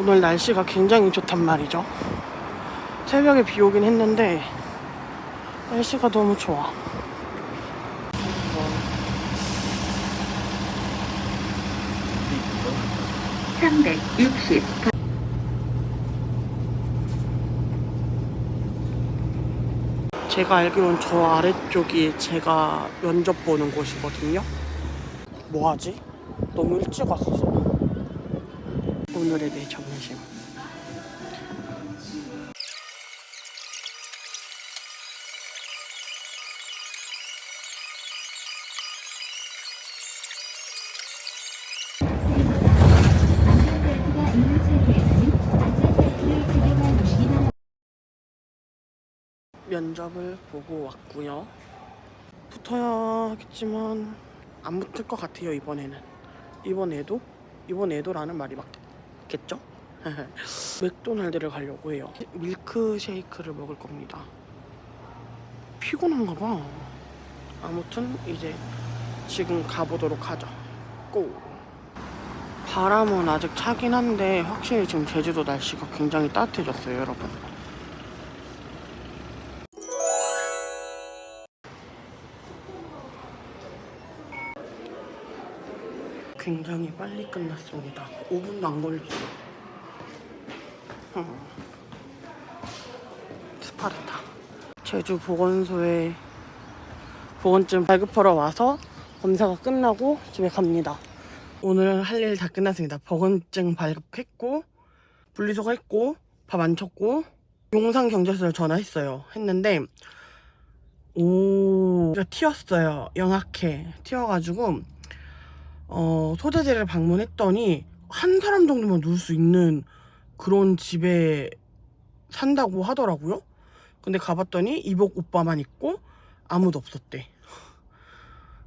오늘 날씨가 굉장히 좋단 말이죠. 새벽에 비 오긴 했는데 날씨가 너무 좋아. 360 제가 알기로는 저 아래쪽이 제가 면접 보는 곳이거든요. 뭐 하지? 너무 일찍 왔어. 착용해 주시기 바랍니다. 면접을 보고 왔고요. 붙어야 겠지만 안 붙을 것 같아요 이번에는. 이번에도 이번에도라는 말이 맞겠 죠? 맥도날드를 가려고 해요. 밀크 쉐이크를 먹을 겁니다. 피곤한가 봐. 아무튼 이제 지금 가보도록 하죠. 고! 바람은 아직 차긴 한데 확실히 지금 제주도 날씨가 굉장히 따뜻해졌어요, 여러분. 굉장히 빨리 끝났습니다. 5분도 안 걸렸어. 음. 스파르타. 제주 보건소에 보건증 발급하러 와서 검사가 끝나고 집에 갑니다. 오늘 할 일 다 끝났습니다. 보건증 발급했고 분리수거 했고 밥 안 쳤고 용산 경찰서에 전화했어요. 했는데 오 튀었어요. 영악해 튀어가지고 어, 소재지를 방문했더니 한 사람 정도만 누울 수 있는 그런 집에 산다고 하더라고요. 근데 가봤더니 이복 오빠만 있고 아무도 없었대.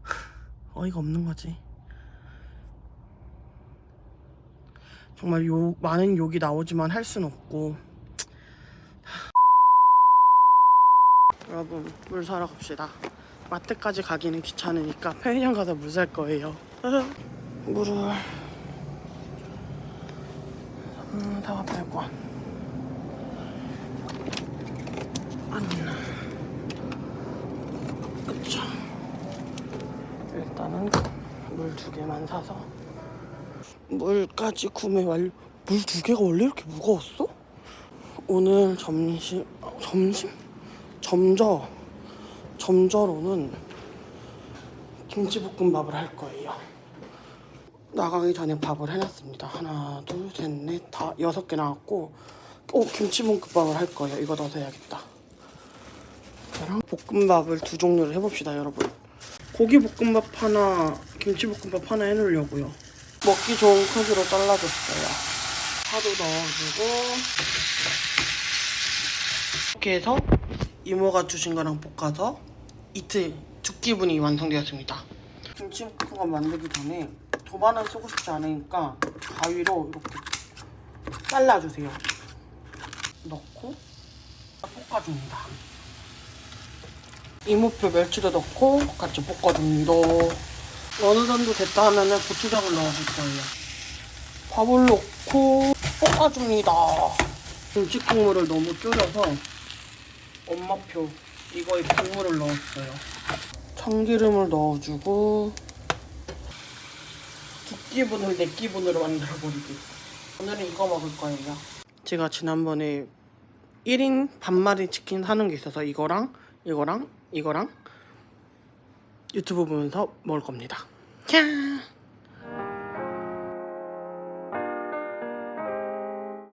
어이가 없는 거지. 정말 욕, 많은 욕이 나오지만 할 순 없고. 여러분, 물 사러 갑시다. 마트까지 가기는 귀찮으니까 편의점 가서 물 살 거예요. 물을 음, 다 100원 안나? 그쵸. 일단은 물 두 개만 사서. 물까지 구매 완료 물 두 개가 원래 이렇게 무거웠어? 오늘 점심 어, 점심? 점저. 점저로는 김치볶음밥을 할 거예요. 나가기 전에 밥을 해놨습니다. 하나, 둘, 셋, 넷, 다 여섯 개 나왔고, 오 김치볶음밥을 할 거예요. 이거 넣어서 해야겠다. 볶음밥을 두 종류를 해봅시다, 여러분. 고기 볶음밥 하나, 김치볶음밥 하나 해놓으려고요. 먹기 좋은 크기로 잘라줬어요. 파도 넣어주고 이렇게 해서 이모가 주신 거랑 볶아서 이틀 두 끼분이 완성되었습니다. 김치볶음밥 만들기 전에 도마는 쓰고 싶지 않으니까 가위로 이렇게 잘라주세요. 넣고 볶아줍니다. 이모표 멸치도 넣고 같이 볶아줍니다. 어느 정도 됐다 하면은 고추장을 넣어줄 거예요. 밥을 넣고 볶아줍니다. 김치 국물을 너무 졸여서 엄마표 이거에 국물을 넣었어요. 참기름을 넣어주고 두 끼분을 네 끼분으로 만들어버리기. 오늘은 이거 먹을 거예요. 제가 지난번에 1인 반마리 치킨 사는 게 있어서 이거랑 이거랑 이거랑 유튜브 보면서 먹을 겁니다. 짠!